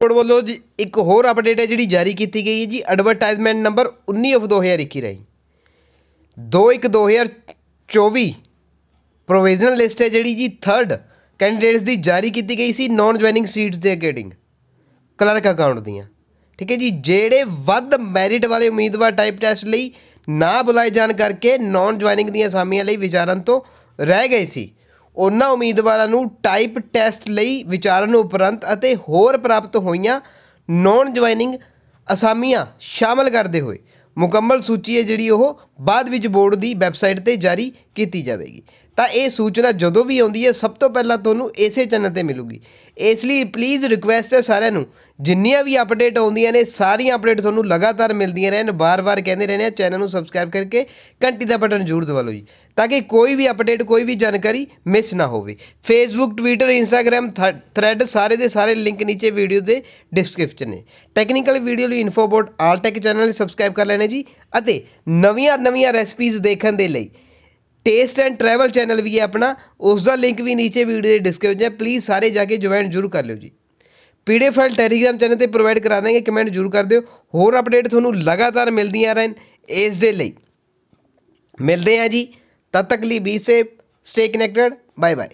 Board ਵੱਲੋਂ ਜੀ ਇੱਕ ਹੋਰ ਅਪਡੇਟ ਹੈ ਜਿਹੜੀ ਜਾਰੀ ਕੀਤੀ ਗਈ ਹੈ ਜੀ ਐਡਵਰਟਾਈਜ਼ਮੈਂਟ ਨੰਬਰ 19 ਆਫ 2021 ਰਹੀ। 2/1/2024 ਪ੍ਰੋਵੀਜ਼ਨਲ ਲਿਸਟ ਹੈ ਜਿਹੜੀ ਜੀ 3rd ਕੈਂਡੀਡੇਟਸ ਦੀ ਜਾਰੀ ਕੀਤੀ ਗਈ ਸੀ ਨਾਨ ਜੁਆਇਨਿੰਗ ਸੀਟਸ ਦੇ ਅਕੋਰਡਿੰਗ ਕਲਰਕ ਅਕਾਊਂਟ ਦੀਆਂ। ਠੀਕ ਹੈ ਜੀ, ਜਿਹੜੇ ਵੱਧ ਮੈਰਿਟ ਵਾਲੇ ਉਮੀਦਵਾਰ ਟਾਈਪ ਟੈਸਟ ਲਈ ਨਾ ਬੁਲਾਏ ਜਾਣ ਕਰਕੇ ਨਾਨ ਜੁਆਇਨਿੰਗ ਦੀਆਂ ਅਸਾਮੀਆਂ ਲਈ ਵਿਚਾਰਨ ਤੋਂ ਰਹਿ ਗਏ ਸੀ। ਉਹਨਾਂ ਉਮੀਦਵਾਰਾਂ ਨੂੰ ਟਾਈਪ ਟੈਸਟ ਲਈ ਵਿਚਾਰਨ ਉਪਰੰਤ ਅਤੇ ਹੋਰ ਪ੍ਰਾਪਤ ਹੋਈਆਂ ਨਾਨ ਜੁਆਇਨਿੰਗ ਅਸਾਮੀਆਂ ਸ਼ਾਮਲ ਕਰਦੇ ਹੋਏ ਮੁਕੰਮਲ ਸੂਚੀ ਹੈ ਜਿਹੜੀ ਉਹ ਬਾਅਦ ਵਿੱਚ ਬੋਰਡ ਦੀ ਵੈਬਸਾਈਟ ਤੇ ਜਾਰੀ ਕੀਤੀ ਜਾਵੇਗੀ। ਤਾਂ ਇਹ ਸੂਚਨਾ ਜਦੋਂ ਵੀ ਆਉਂਦੀ ਹੈ, ਸਭ ਤੋਂ ਪਹਿਲਾਂ ਤੁਹਾਨੂੰ ਇਸੇ ਚੈਨਲ ਤੇ ਮਿਲੂਗੀ। ਇਸ ਲਈ ਪਲੀਜ਼ ਰਿਕੁਐਸਟ ਹੈ ਸਾਰਿਆਂ ਨੂੰ ਜਿੰਨੀਆਂ ਵੀ ਅਪਡੇਟ ਆਉਂਦੀਆਂ ਨੇ, ਸਾਰੀਆਂ ਅਪਡੇਟ ਤੁਹਾਨੂੰ ਲਗਾਤਾਰ ਮਿਲਦੀਆਂ ਰਹਿਣ ਬਾਰ-ਬਾਰ ਕਹਿੰਦੇ ਰਹਿੰਦੇ ਆ ਚੈਨਲ ਨੂੰ ਸਬਸਕ੍ਰਾਈਬ ਕਰਕੇ ਘੰਟੀ ਦਾ ਬਟਨ ਜ਼ਰੂਰ ਦਬਾ ਲਓ ਜੀ, ਤਾਂ ਕਿ ਕੋਈ ਵੀ ਅਪਡੇਟ ਕੋਈ ਵੀ ਜਾਣਕਾਰੀ ਮਿਸ ਨਾ ਹੋਵੇ। ਫੇਸਬੁੱਕ ਟਵਿੱਟਰ ਇੰਸਟਾਗ੍ਰam ਥ੍ਰੈਡ ਸਾਰੇ ਦੇ ਸਾਰੇ ਲਿੰਕ ਨੀਚੇ ਵੀਡੀਓ ਦੇ ਡਿਸਕ੍ਰਿਪਸ਼ਨ ਨੇ। ਟੈਕਨੀਕਲ ਵੀਡੀਓ ਲਈ info about all tech channel subscribe ਕਰ ਲੈਣਾ ਜੀ, ਅਤੇ ਨਵੀਆਂ ਨਵੀਆਂ ਰੈਸਪੀਜ਼ ਦੇਖਣ ਦੇ ਲਈ ਟੇਸਟ ਐਂਡ ਟਰੈਵਲ ਚੈਨਲ ਵੀ ਹੈ ਆਪਣਾ ਉਸ ਦਾ ਲਿੰਕ ਵੀ ਨੀਚੇ ਵੀਡੀਓ ਦੇ ਡਿਸਕ੍ਰਿਪਸ਼ਨ ਹੈ ਪਲੀਜ਼ ਸਾਰੇ ਜਾ ਕੇ ਜੁਆਇਨ ਜ਼ਰੂਰ ਕਰ ਲਿਓ ਜੀ। ਪੀਡੀਐਫ ਫਾਈਲ ਟੈਲੀਗ੍ਰਾਮ ਚੈਨਲ ਤੇ ਪ੍ਰੋਵਾਈਡ ਕਰਾ ਦਾਂਗੇ, ਕਮੈਂਟ ਜ਼ਰੂਰ ਕਰ ਦਿਓ। ਹੋਰ ਅਪਡੇਟ ਤੁਹਾਨੂੰ ਲਗਾਤਾਰ ਮਿਲਦੀਆਂ ਰਹਿਣ ਇਸ ਦੇ ਲਈ। ਮਿਲਦੇ ਹਾਂ ਜੀ, ਤਦ ਤੱਕ ਲਈ be safe stay connected bye bye